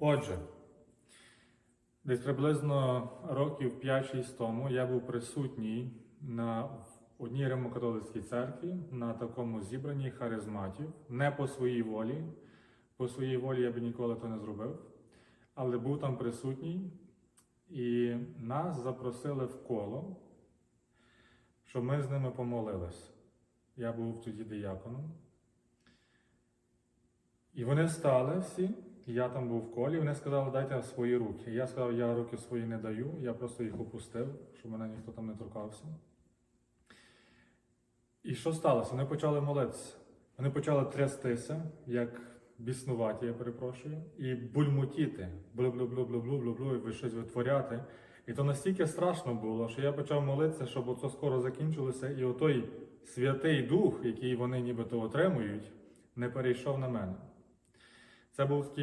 Отже, десь приблизно років 5-6 тому я був присутній на одній римокатолицькій церкві на такому зібранні харизматів, не по своїй волі. По своїй волі я би ніколи то не зробив, але був там присутній, і нас запросили в коло, щоб ми з ними помолились. Я був тоді дияконом. І вони встали всі, я там був в колі, вони сказали, дайте свої руки. Я сказав, я руки свої не даю, я просто їх опустив, щоб мене ніхто там не торкався. І що сталося? Вони почали молитися. Вони почали трястися, як біснуваті, я перепрошую, і бульмотіти, блю-блю-блю-блю-блю-блю, і ви щось витворяти. І то настільки страшно було, що я почав молитися, щоб оце скоро закінчилося, і отой Святий Дух, який вони нібито отримують, не перейшов на мене. Це був